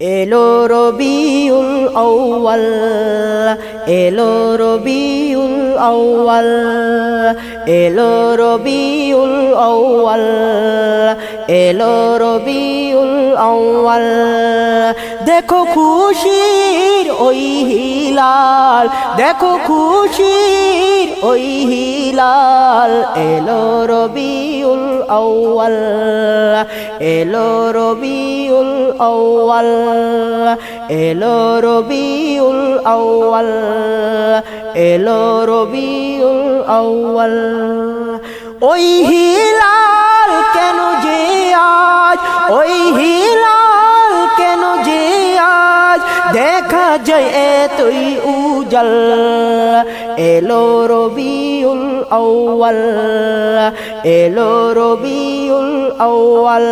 এলো রবিউল আউয়াল এলো রবিউল আউয়াল এলো রবিউল আউয়াল এলো রবিউল আউয়াল। দেখো খুশির ওই হিলাল, দেখো খুশির ওই হিলাল। এলো রবিউল আউয়াল, এলো রবিউল আউয়াল, এলো রবিউল আউয়াল, এলো রবিউল আউয়াল। ওই হিলাল ওই হিলাল কেন যে আজ দেখা যায় এতই উজাল? এলো রবিউল আউয়াল, এলো রবিউল আউয়াল,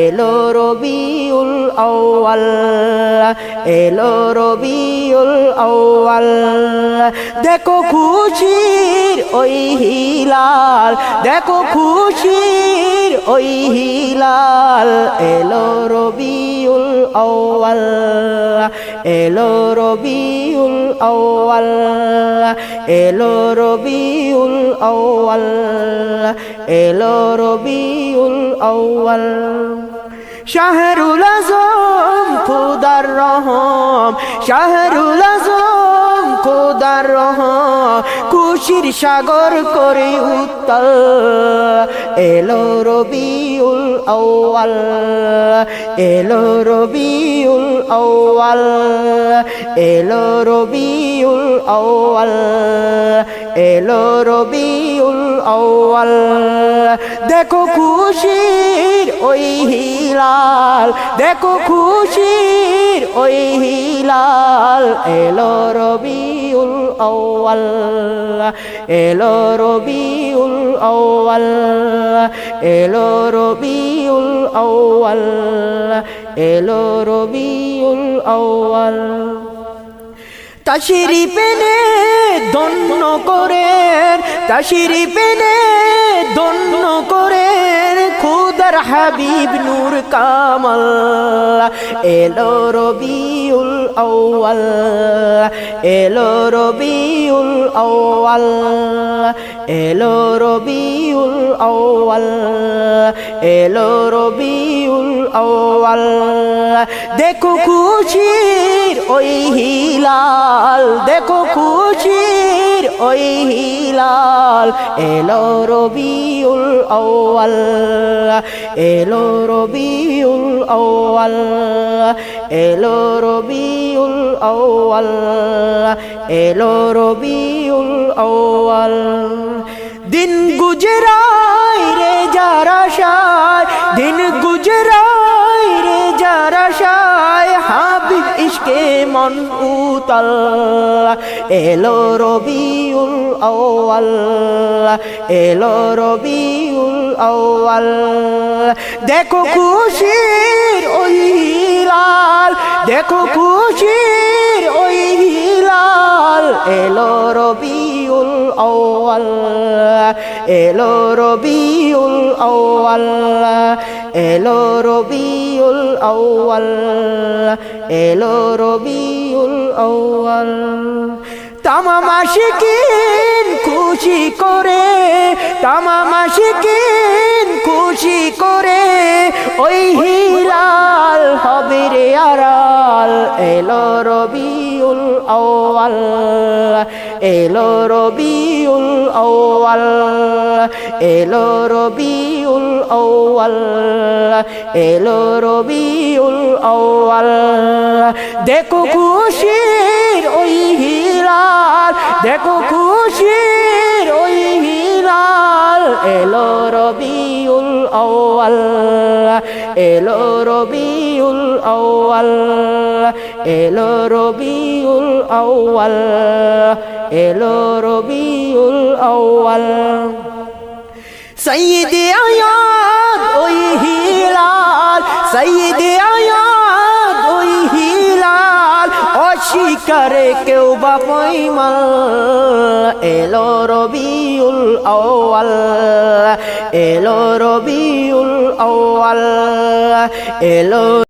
এলো রবিউল আউয়াল, এলো রবিউল আউয়াল। দেখো খুশির ওই হিলাল, দেখো খুশির ওই হিলাল। এলো রবিউল আউয়াল। এলো রবিউল আউয়াল। এলো রবিউল আউয়াল। এলো রবিউল আউয়াল। শাহরুল আজম, খুদার রহম। শাহরুল আজম খুদার রহম খুশির সাগর করে উত্তল। এলো রবিউল আউয়াল, এলো রবিউল আউয়াল, এলো রবিউল আউয়াল, এলো রবিউল আউয়াল। দেখো খুশির ওই হিলাল, দেখো খুশির ওই হিলাল। এলো রবিউল আউয়াল এলো রবিউল আউয়াল এলো রবিউল আউয়াল এলো রবিউল আউয়াল। তাশিরি পেনে দন্য করে তাশিরি পেনে দন্য করে খুদার হাবিব নূর কামাল, এলো রবিউল আউয়াল, এলো রবিউল আউয়াল। এলো রবিউল আউয়াল এলো রবিউল আউয়াল। দেখো খুশির ওই হিলাল দেখো খুশির ওই হিলাল। এলো রবিউল আউয়াল এলো রবিউল আউয়াল এলো রবিউল আউয়াল এলো রবিউল আউয়াল। দিন গুজরাই রে যারা শায় দিন গুজরাই রে যারা শায় হাবিব ইশকে মন উতাল, এলো রবিউল আউয়াল, এলো রবিউল আউয়াল। দেখো খুশির ওই হিলাল, দেখো খুশির ওই হিলাল। এলো রবিউল আউয়াল, এলো রবিউল আউয়াল, এলো রবিউল আউয়াল, এলো রবিউল আউয়াল। তামাম আশিকিন খুশি করে, তামাম আশিকিন খুশি করে, ওই রে আড়াল, এলো রবিউল আউয়াল, এলো রবিউল আউয়াল, এলো রবিউল আউয়াল, এলো রবিউল আউয়াল। দেখো খুশির ওই হিলাল, দেখো খুশির ওই হিলাল, এলো রবিউল আউয়াল, এলো রবিউল আউয়াল, এলো রবিউল আউয়াল, এলো রবিউল আউয়াল। সৈয়দে আয়াত, ওই হিলাল সৈয়দে আয়াত, ওই হিলাল, অস্বীকারে কেউ বা পৈমাল, এলো রবিউল আউয়াল এলো রবিউল আউয়াল এলো